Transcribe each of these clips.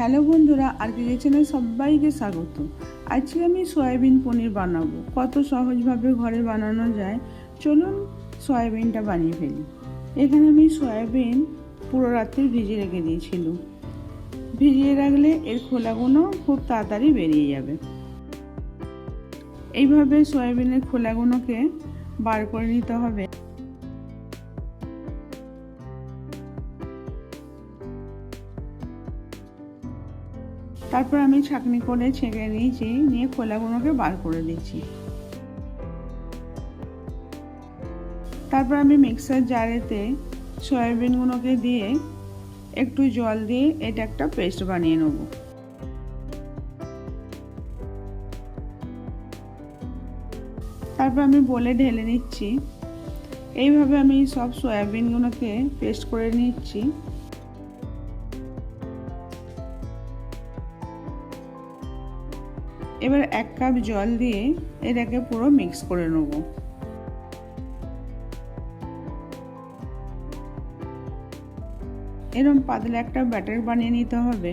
Hello বন্ধুরা, আর কি channel সবাইকে স্বাগত। আজকে আমি সয়াবিন পনির বানাবো। কত সহজভাবে ঘরে বানানো যায়, চলুন সয়াবিনটা বানিয়ে ফেলি। এখানে আমি সয়াবিন পুরো রাত্রে ভিজিয়ে রেখে দিয়েছিল। ভিজিয়ে রাখলে এর খোলাগুলো খুব তাড়াতাড়ি বেরিয়ে যাবে। এইভাবে সয়াবিনের খোলাগুলোকে বার করে নিতে হবে। তারপর আমি ছাঁকনি করে ছেঁকে নিয়েছি, নিয়ে খোলাগুলোকে বার করে দিচ্ছি। তারপর আমি মিক্সার জারেতে সয়াবিনগুলোকে দিয়ে একটু জল দিয়ে এটা একটা পেস্ট বানিয়ে নেব। তারপর আমি বলে ঢেলে নিচ্ছি। এইভাবে আমি সব সয়াবিনগুলোকে পেস্ট করে নিচ্ছি। এবার এক কাপ জল দিয়ে এটাকে পুরো মিক্স করে নেব। এরকম পাতলা একটা ব্যাটার বানিয়ে নিতে হবে।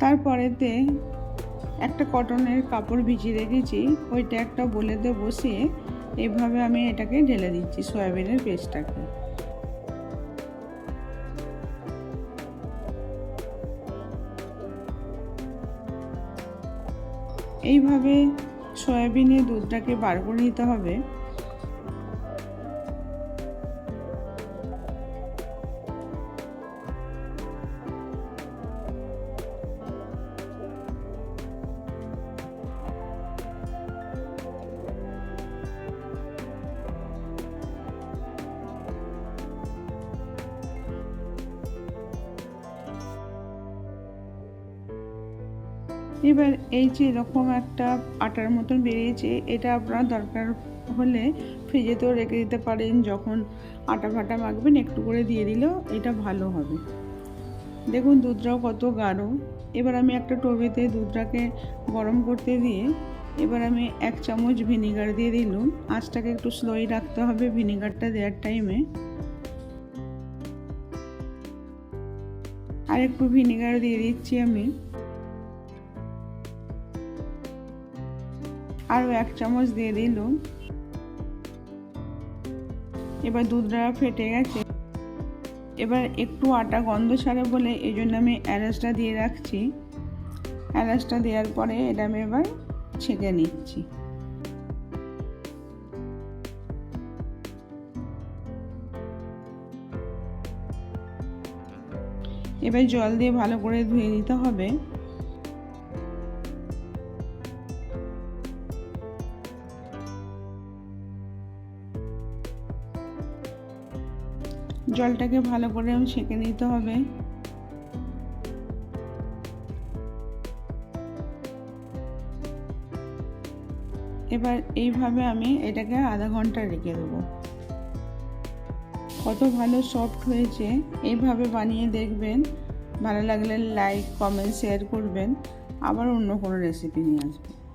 তারপরেতে একটা কটনের কাপড় ভিজিয়ে রেখেছি, ওইটা একটা বলেতে বসিয়ে এইভাবে আমি এটাকে ঢেলে দিচ্ছি সয়াবিনের পেস্টটাকে। এইভাবে সয়াবিনের দুধটাকে বার করে নিতে হবে। এবার এই যে এরকম একটা আটার মতন বেরিয়েছে, এটা আপনার দরকার হলে ফ্রিজেতেও রেখে দিতে পারেন। যখন আটা ফাটা মাখবেন, একটু করে দিয়ে দিলেও এটা ভালো হবে। দেখুন, দুধটাও কত গাঢ়। এবার আমি একটা টোবেতে দুধটাকে গরম করতে দিয়ে, এবার আমি এক চামচ ভিনিগার দিয়ে দিলাম। আঁচটাকে একটু স্লোই রাখতে হবে ভিনিগারটা দেওয়ার টাইমে আর একটু ভিনিগার দিয়ে দিচ্ছি আমি। আরও এক চামচ দিয়ে দিলাম। এবার দুধটা ফেটে গেছে। এবার একটু আটা গন্ধ ছাড়ে বলে এই জন্য আমি এলাচটা দিয়ে রাখছি। এলাচটা দেওয়ার পরে এটা আমি এবার ছেঁকে নিচ্ছি। এবার জল দিয়ে ভালো করে ধুয়ে নিতে হবে। জলটাকে ভালো করে সেঁকে নিতে হবে। এবার এইভাবে আমি এটাকে আধা ঘণ্টা রেখে দেবো। কত ভালো সফট হয়েছে, এইভাবে বানিয়ে দেখবেন। ভালো লাগলে লাইক, কমেন্ট, শেয়ার করবেন। আবার অন্য কোনো রেসিপি নিয়ে আসবেন